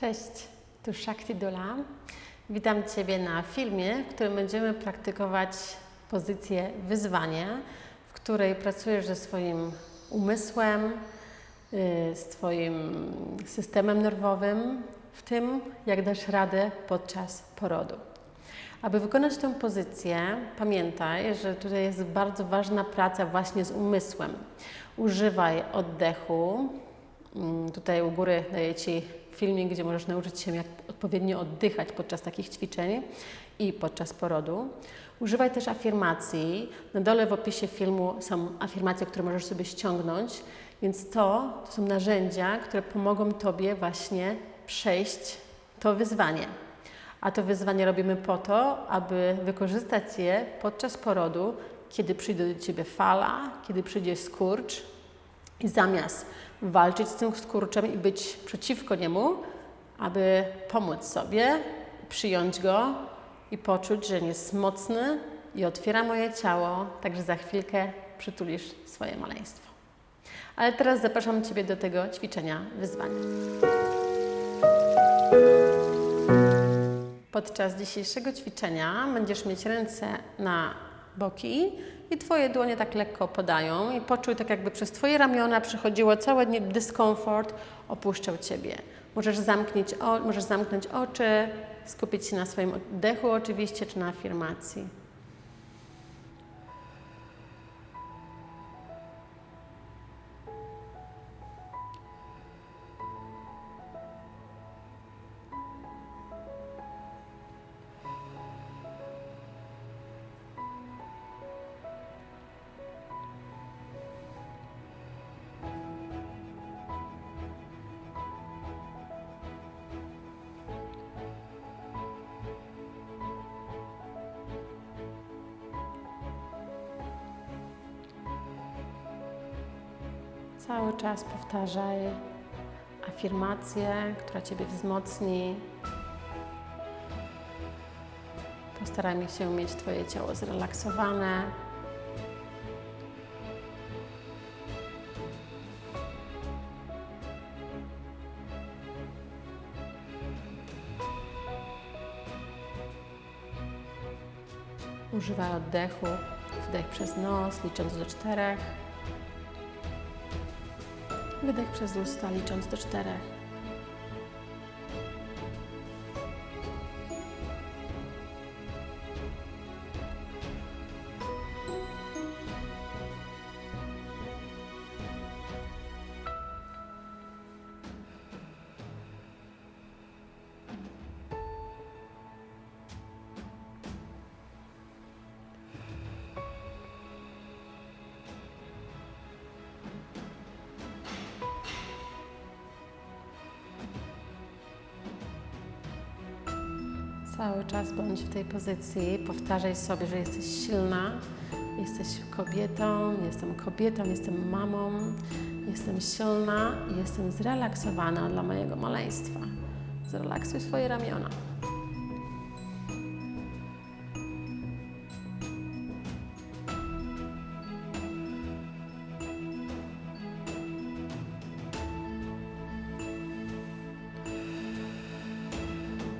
Cześć, tu Shakti Dula. Witam Ciebie na filmie, w którym będziemy praktykować pozycję wyzwanie, w której pracujesz ze swoim umysłem, y, z Twoim systemem nerwowym, w tym jak dasz radę podczas porodu. Aby wykonać tę pozycję, pamiętaj, że tutaj jest bardzo ważna praca właśnie z umysłem. Używaj oddechu. Mm, Tutaj u góry daję Ci filmik, gdzie możesz nauczyć się, jak odpowiednio oddychać podczas takich ćwiczeń i podczas porodu. Używaj też afirmacji. Na dole w opisie filmu są afirmacje, które możesz sobie ściągnąć, więc to, to są narzędzia, które pomogą Tobie właśnie przejść to wyzwanie. A to wyzwanie robimy po to, aby wykorzystać je podczas porodu, kiedy przyjdzie do Ciebie fala, kiedy przyjdzie skurcz i zamiast walczyć z tym skurczem i być przeciwko niemu, aby pomóc sobie, przyjąć go i poczuć, że jest mocny i otwiera moje ciało, także za chwilkę przytulisz swoje maleństwo. Ale teraz zapraszam Ciebie do tego ćwiczenia wyzwania. Podczas dzisiejszego ćwiczenia będziesz mieć ręce na boki i Twoje dłonie tak lekko podają i poczuj tak jakby przez Twoje ramiona przechodziło cały dyskomfort, opuszczał Ciebie. Możesz zamknąć, o, możesz zamknąć oczy, skupić się na swoim oddechu oczywiście, czy na afirmacji. Cały czas powtarzaj afirmację, która Ciebie wzmocni. Postarajmy się mieć Twoje ciało zrelaksowane. Używaj oddechu. Wdech przez nos, licząc do czterech. Wydech przez usta, licząc do czterech. Cały czas bądź w tej pozycji. Powtarzaj sobie, że jesteś silna, jesteś kobietą, jestem kobietą, jestem mamą, jestem silna i jestem zrelaksowana dla mojego maleństwa. Zrelaksuj swoje ramiona.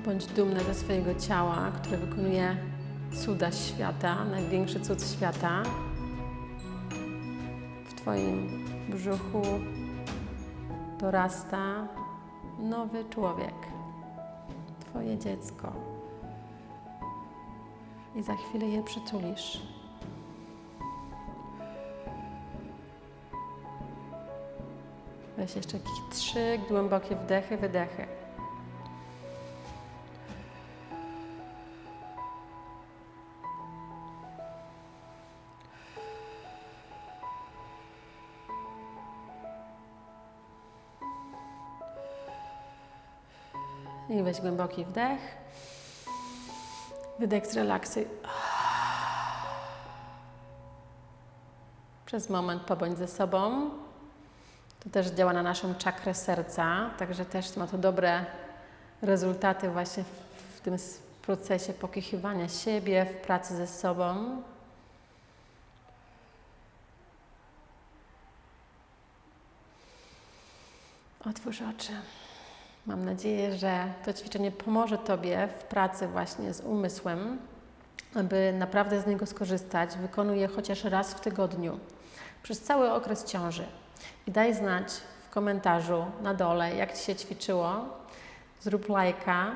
Bądź dumna ze swojego ciała, które wykonuje cuda świata, największy cud świata. W Twoim brzuchu dorasta nowy człowiek, Twoje dziecko. I za chwilę je przytulisz. Weź jeszcze trzy głębokie wdechy, wydechy. I weź głęboki wdech. Wydech z relaksuj. Przez moment pobądź ze sobą. To też działa na naszą czakrę serca, także też ma to dobre rezultaty właśnie w, w tym procesie pokichywania siebie, w pracy ze sobą. Otwórz oczy. Mam nadzieję, że to ćwiczenie pomoże Tobie w pracy właśnie z umysłem, aby naprawdę z niego skorzystać. Wykonuj chociaż raz w tygodniu przez cały okres ciąży. I daj znać w komentarzu na dole, jak Ci się ćwiczyło. Zrób lajka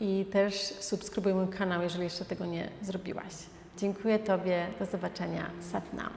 i też subskrybuj mój kanał, jeżeli jeszcze tego nie zrobiłaś. Dziękuję Tobie. Do zobaczenia. Satnam.